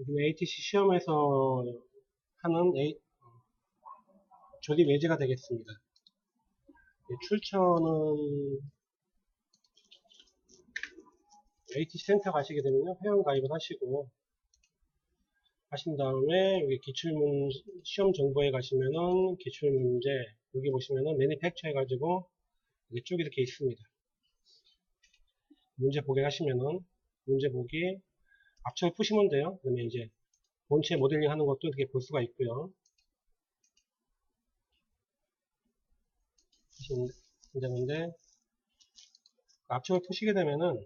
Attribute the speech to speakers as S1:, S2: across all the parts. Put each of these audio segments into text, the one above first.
S1: 여기 ATC 시험에서 하는 A, 조립 예제가 되겠습니다. 예, 출처는 ATC 센터 가시게 되면요. 회원 가입을 하시고 하신 다음에 여기 기출문 시험 정보에 가시면은 기출 문제 여기 보시면은 매니팩처 해가지고 이게 쭉 이렇게 있습니다. 문제 보게 하시면은 문제 보기 앞쪽에 푸시면 돼요. 그다음에 이제 본체 모델링 하는 것도 이렇게 볼 수가 있고요. 문제 앞쪽을 푸시게 되면은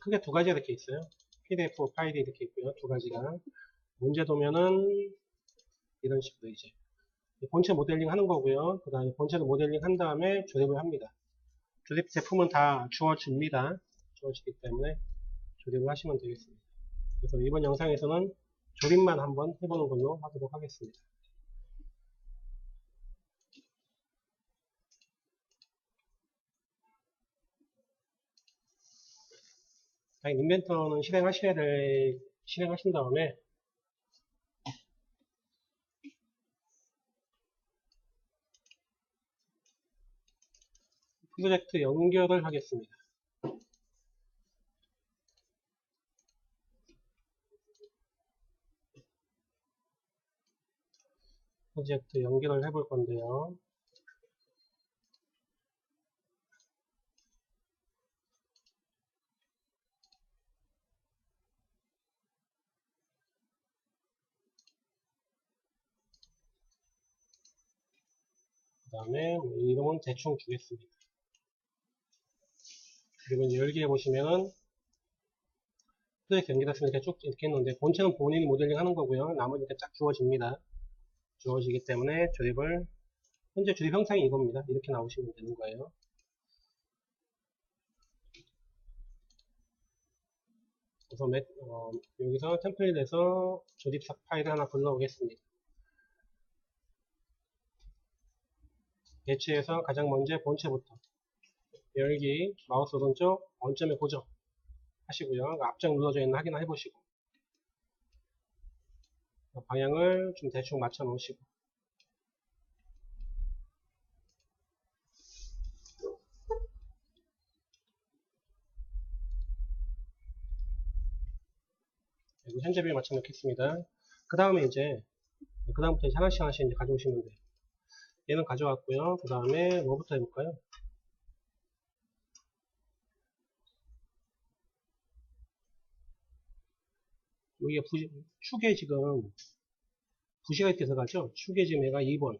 S1: 크게 두 가지가 이렇게 있어요. PDF 파일이 이렇게 있고요. 두 가지가. 문제 도면은 이런 식으로 이제 본체 모델링 하는 거고요. 그 다음에 본체도 모델링 한 다음에 조립을 합니다. 조립 제품은 다 주어집니다. 주어지기 때문에 조립을 하시면 되겠습니다. 그래서 이번 영상에서는 조립만 한번 해보는 걸로 하도록 하겠습니다. 인벤터는 실행하셔야 될, 실행하신 다음에 프로젝트 연결을 하겠습니다. 프로젝트 연결을 해볼 건데요. 그 다음에 이름은 대충 주겠습니다. 그리고 이제 열기해 보시면은 프로젝트 연결했으면 이렇게 쭉 이렇게 했는데 본체는 본인이 모델링 하는 거고요. 나머지 이렇게 쫙 주어집니다. 주어지기 때문에 조립을 현재 조립 형상이 이겁니다. 이렇게 나오시면 되는 거예요. 그래서 매, 어, 여기서 템플릿에서 조립 파일을 하나 불러오겠습니다. 배치해서 가장 먼저 본체부터 열기 마우스 오른쪽 원점에 고정 하시고요. 그 앞장 눌러져 있는 확인 해 보시고 방향을 좀 대충 맞춰 놓으시고 그리고 현재 비를 맞춰 놓겠습니다. 그 다음에 이제 그 다음부터 하나씩 하나씩 이제 가져오시면 돼요. 얘는 가져왔고요. 그 다음에 뭐부터 해볼까요? 여기가 부시, 축에 지금 부시가 들어가죠? 축에 지금 얘가 2번.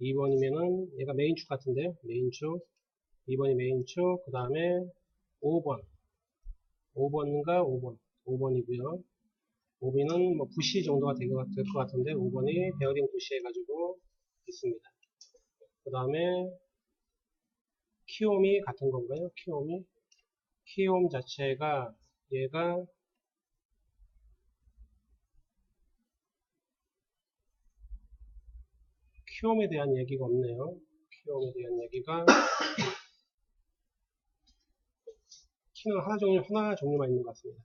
S1: 2번이면은 얘가 메인 축 같은데요? 메인 축. 2번이 메인 축. 그 다음에 5번. 5번인가 5번. 5번이고요. 5번은 뭐 부시 정도가 될 것 같은데 5번이 베어링 부시 해가지고 있습니다. 그 다음에 키움이 같은 건가요? 키움이 키움 자체가 얘가 키움에 대한 얘기가 없네요. 키움에 대한 얘기가 키는 하나 종류 하나 종류만 있는 것 같습니다.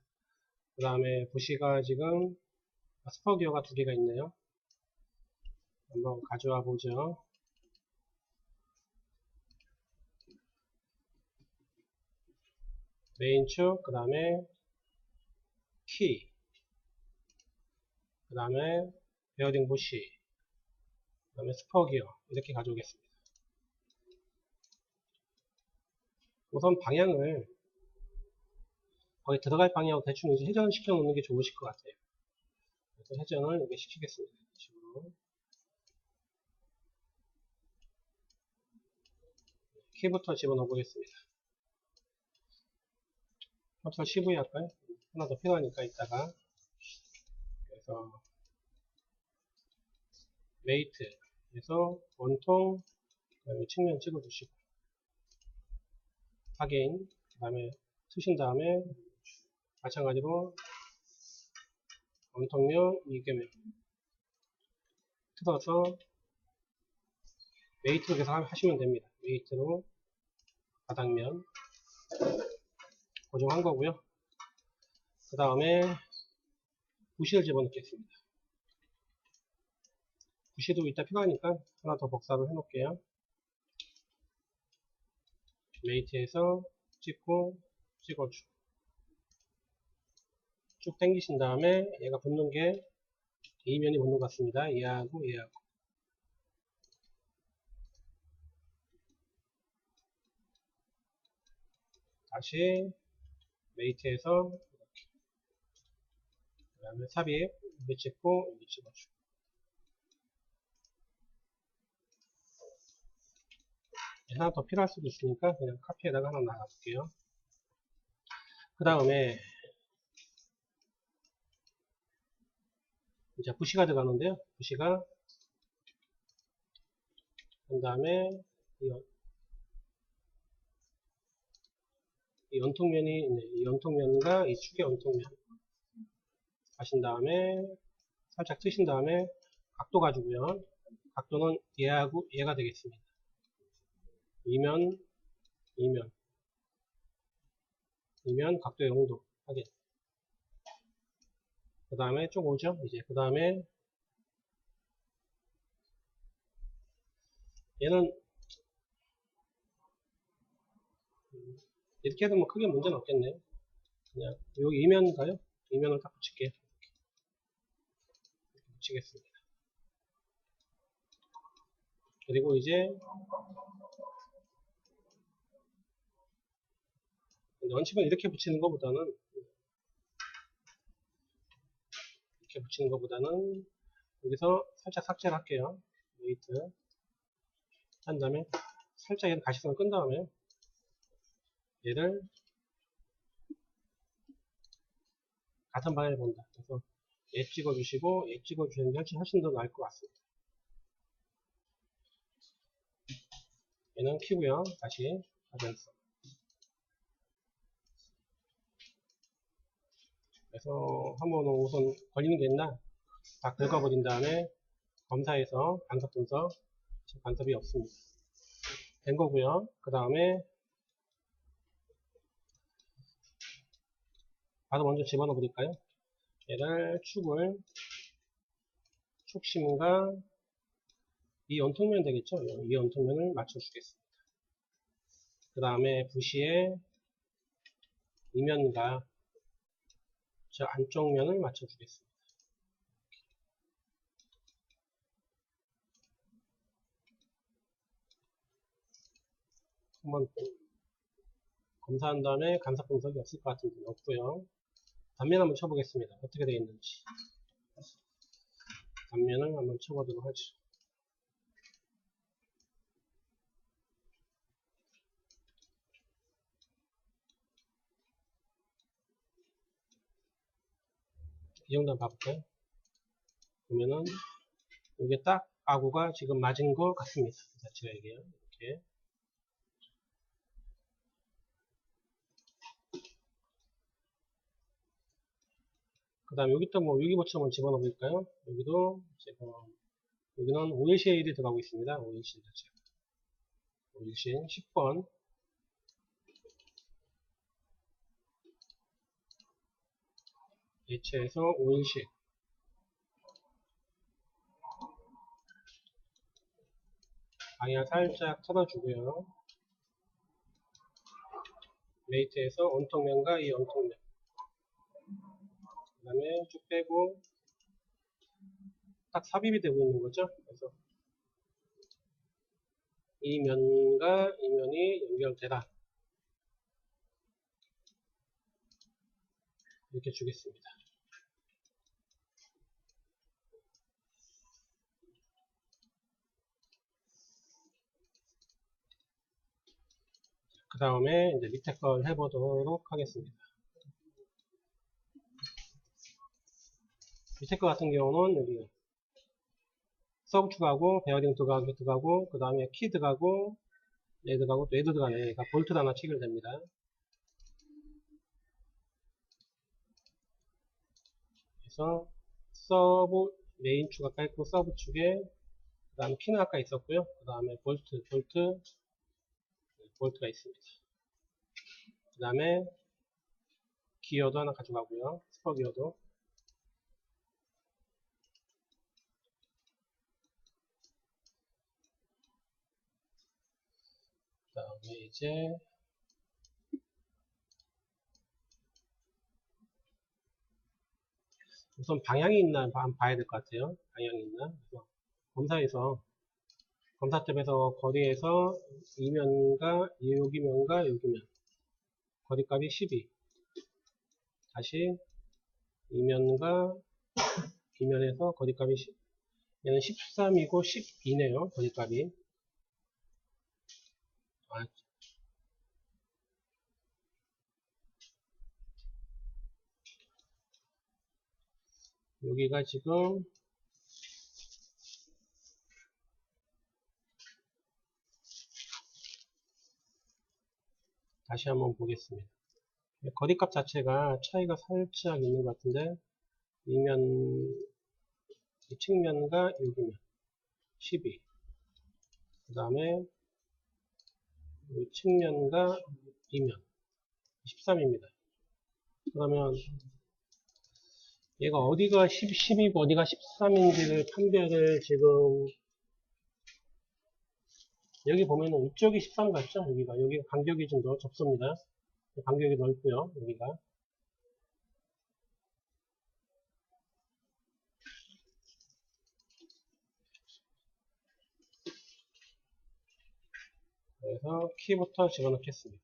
S1: 그 다음에 부시가 지금 스퍼기어가 두 개가 있네요. 한번 가져와 보죠. 메인 축, 그 다음에 키, 그 다음에 베어딩 부시, 그 다음에 스퍼기어 이렇게 가져오겠습니다. 우선 방향을 거기 들어갈 방향으로 대충 이제 회전을 시켜 놓는 게 좋으실 것 같아요. 그래서 회전을 이렇게 시키겠습니다. 식으로. 키부터 집어넣어 보겠습니다. 컨트롤 CV 할까요? 하나 더 필요하니까 이따가 그래서 메이트 에서 원통 측면 찍어주시고 확인 그 다음에 트신 다음에 마찬가지로 원통면 이개면 뜯어서 메이트로 계속 하시면 됩니다. 메이트로 바닥면 고정한 거고요. 그 다음에 부시를 집어넣겠습니다. 부시도 이따 필요하니까 하나 더 복사를 해 놓을게요. 메이트에서 찍고 찍어주고 쭉 당기신 다음에 얘가 붙는 게 이 면이 붙는 것 같습니다. 얘하고 얘하고 다시 메이트에서 이렇게 그 다음에 삽입 여기 찍고 여기 찍어주고 하나 더 필요할 수도 있으니까 그냥 카피에다가 하나 놔둘게요. 그 다음에 이제 부시가 들어가는데요. 부시가 그 다음에 이, 이 연통면이 있네. 이 연통면과 이 축의 연통면 하신 다음에 살짝 트신 다음에 각도 가지고요. 각도는 얘하고 얘가 되겠습니다. 이면 이면. 이면 각도 0도 하게 그 다음에 쭉 오죠? 이제 그 다음에 얘는 이렇게 해도 뭐 크게 문제는 없겠네요 그냥 여기 이면 가요? 이면을 딱 붙일게요. 붙이겠습니다. 그리고 이제 원칙은 이렇게 붙이는 것보다는 이렇게 붙이는 것보다는 여기서 살짝 삭제를 할게요. 웨이트 한 다음에 살짝 얘를 가시성을 끈 다음에 얘를 같은 방향을 본다. 그래서 얘 찍어주시고 얘 찍어주시는 게 훨씬, 훨씬 더 나을 것 같습니다. 얘는 키고요. 다시 하면서 그래서 한번 우선 걸리는 게 있나? 다 긁어버린 다음에 검사해서 간섭 분석 간섭이 없습니다. 된 거고요. 그 다음에 바로 먼저 집어넣어 버릴까요? 얘를 축을 축심과 이 연통면 되겠죠? 이 연통면을 맞춰 주겠습니다. 그 다음에 부시에 이면과 저 안쪽 면을 맞춰 주겠습니다. 한번 검사한 다음에 간섭 분석이 없을 것 같은데 없고요. 단면 한번 쳐보겠습니다. 어떻게 되어 있는지. 단면을 한번 쳐보도록 하죠. 이 정도 봐볼까요? 보면은 이게 딱 아구가 지금 맞은 것 같습니다. 자체가 이게요. 이렇게 그 다음에 여기 또뭐 유기보충 한번 집어넣어 볼까요? 여기도 지금 여기는 오일실이 들어가고 있습니다. 오일실 자체 오일실 10번 예체에서 오일식 방향 살짝 틀어주고요. 메이트에서 온통면과 이 온통면. 그 다음에 쭉 빼고 딱 삽입이 되고 있는 거죠? 그래서 이 면과 이 면이 연결되다 이렇게 주겠습니다. 그 다음에 이제 밑에 걸 해보도록 하겠습니다. 밑에 거 같은 경우는 여기 서브 추가하고 베어링 들어가고 들어가고 그 다음에 키 들어가고 레드 들어가고 레드 들어가네 그러니까 볼트 하나 체결됩니다. 그래서 서브 메인 축 아까 있고 서브 축에 그 다음에 키는 아까 있었고요. 그 다음에 볼트, 볼트, 볼트가 있습니다. 그 다음에 기어도 하나 가져가고요. 스퍼 기어도. 그 다음에 이제 우선 방향이 있나 한번 봐야 될 것 같아요. 방향이 있나. 그래서 검사에서 검사점에서 거리에서 이면과 여기면과 여기면 거리값이 12 다시 이면과 이면에서 거리값이 10 얘는 13이고 12네요 거리값이 아, 여기가 지금 다시 한번 보겠습니다. 거리값 자체가 차이가 살짝 있는 것 같은데 이면 이 측면과 여기면 12. 그 다음에 이 측면과 이면 13입니다. 그러면 얘가 어디가 10, 12고 어디가 13인지를 판별을 지금 여기 보면은 이쪽이 13 같죠? 여기가 여기 간격이 좀 더 좁습니다. 간격이 넓고요. 여기가 그래서 키부터 집어넣겠습니다.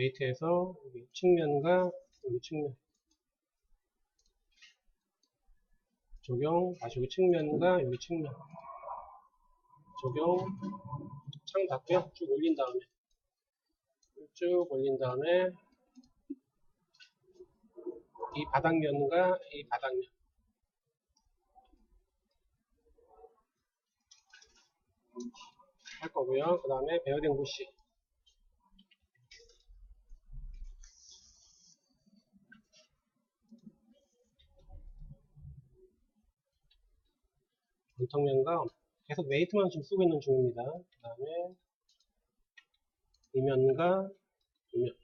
S1: 웨이트에서 여기 측면과 여기 측면. 적용 다시 여기 측면과 여기 측면. 적용 창 닫고요. 쭉 올린 다음에. 쭉 올린 다음에 이 바닥면과 이 바닥면. 할 거고요. 그 다음에 베어링 부시 원통면과 계속 웨이트만 지금 쓰고 있는 중입니다. 그 다음에 이면과 이면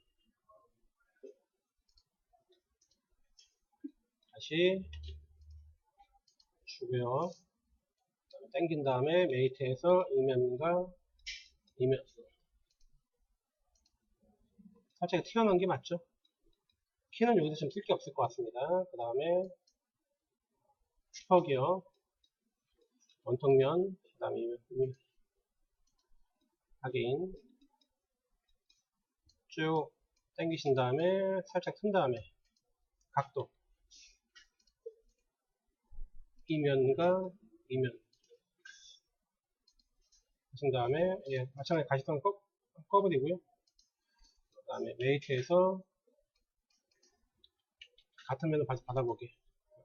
S1: 다시 주고요. 그다음에 당긴 다음에 메이트에서 이면과 이면 살짝 튀어나온 게 맞죠? 키는 여기서 좀 쓸 게 없을 것 같습니다. 그 다음에 슈퍼기어 원통면, 그 다음에 하긴 쭉 당기신 다음에 살짝 튼 다음에 각도. 이면과 이면. 하신 다음에 예, 마찬가지 가시성 꺼, 꺼버리고요. 그 다음에 메이트에서 같은 면을 받아보기.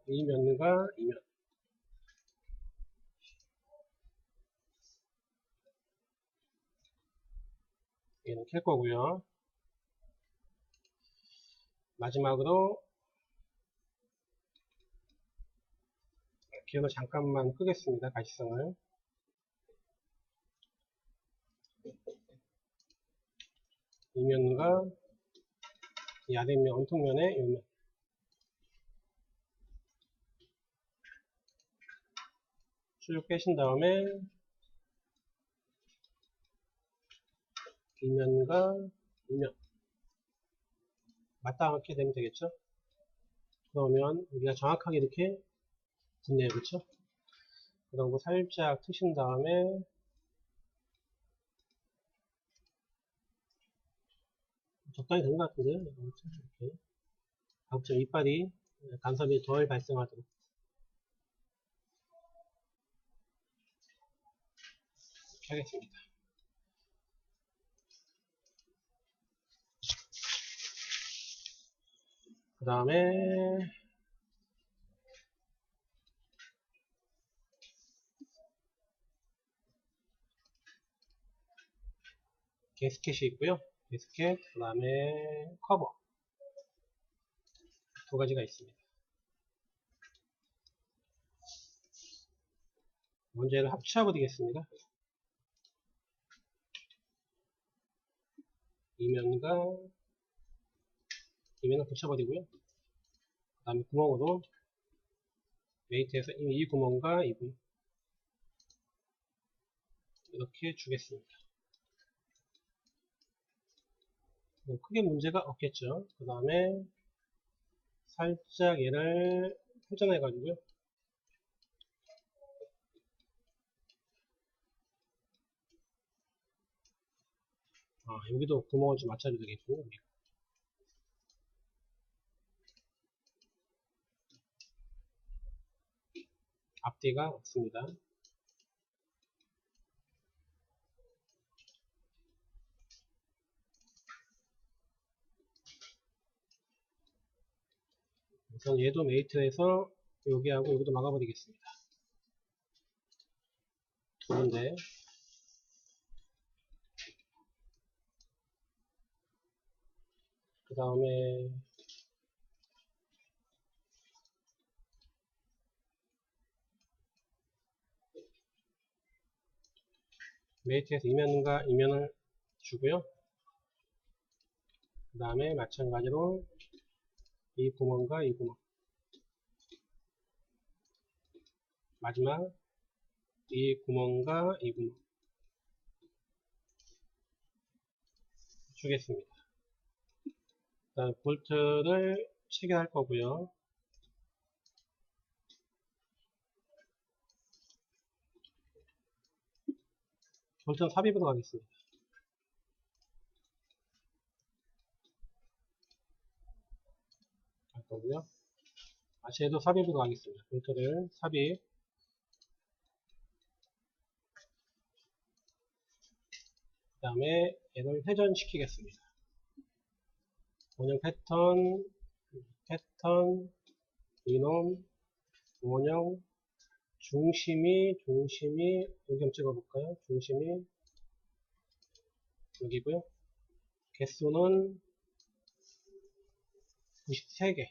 S1: 이면과 이면 얘는 켤 거고요. 마지막으로 기어를 잠깐만 끄겠습니다. 가시성을 이면과 이 아래면 원통면의 요면 쭉 빼신 다음에 이면과 이면. 맞닿게 되면 되겠죠? 그러면 우리가 정확하게 이렇게 듣네요. 그렇죠 그리고 살짝 트신 다음에 적당히 된것 같은데 이렇게. 가급적 이빨이 간섭이 덜 발생하도록. 하겠습니다 그 다음에 게스켓이 있고요. 게스켓, 그 다음에 커버 두 가지가 있습니다. 먼저 얘를 합쳐버리겠습니다. 이면과 이면을 붙여버리고요. 그 다음에 구멍으로 메이트에서 이 구멍과 이 구멍 이렇게 주겠습니다. 뭐 크게 문제가 없겠죠. 그 다음에 살짝 얘를 회전해 가지고요. 아, 여기도 구멍을 좀 맞춰야 되겠군 앞뒤가 없습니다. 우선 얘도 메이트에서 여기하고 여기도 막아버리겠습니다. 두 군데 그 다음에 메이트에서 이면과 이면을 주고요. 그 다음에 마찬가지로 이 구멍과 이 구멍 마지막 이 구멍과 이 구멍 주겠습니다. 그 다음 볼트를 체결할 거고요. 볼트는 삽입으로 가겠습니다. 할 거고요. 다시 해도 삽입으로 가겠습니다. 볼트를 삽입 그 다음에 얘를 회전시키겠습니다. 원형 패턴, 패턴, 이놈, 원형, 중심이, 중심이, 여기 한번 찍어볼까요? 중심이, 여기고요. 개수는 93개.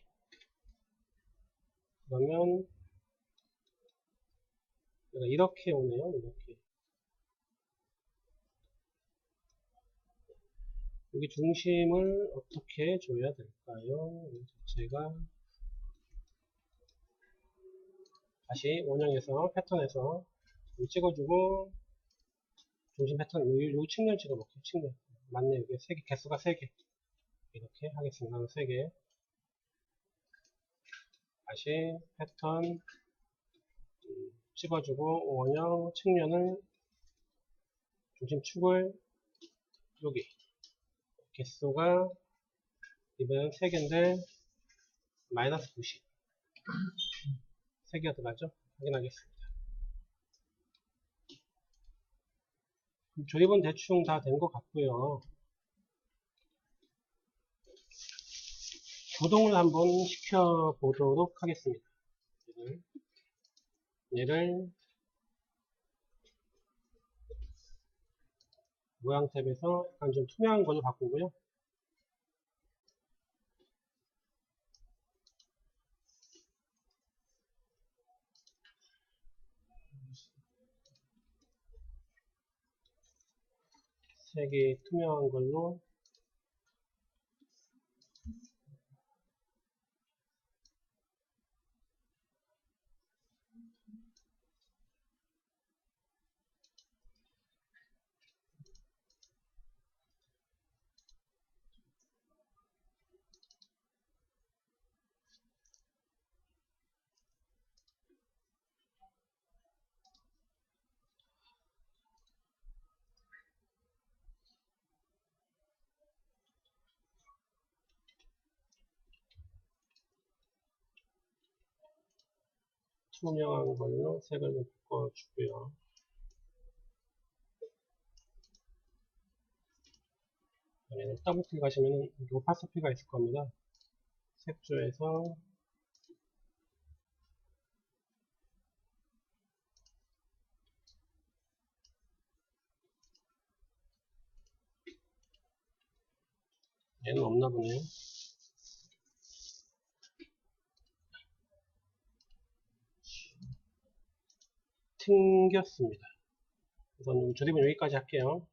S1: 그러면, 이렇게 오네요. 이렇게. 여기 중심을 어떻게 줘야 될까요? 제가 다시 원형에서 패턴에서 찍어주고 중심 패턴 요, 요 측면 찍어볼게요. 측면 맞네 여기 세 개, 개수가 3개 이렇게 하겠습니다. 3개 다시 패턴 찍어주고 원형 측면을 중심축을 여기 개수가 이번엔 3개인데 마이너스 90 3개가 들어가죠? 확인하겠습니다. 조립은 대충 다 된 것 같고요. 조동을 한번 시켜보도록 하겠습니다. 얘를, 얘를 모양 탭에서 약간 좀 투명한 걸로 바꾸고요. 색이 투명한 걸로 투명한 걸로 색을 좀 바꿔주고요. 얘는 더블 클릭 하시면 오파스피가 있을 겁니다. 색조에서 얘는 없나 보네요. 튕겼습니다. 우선 조립은 여기까지 할게요.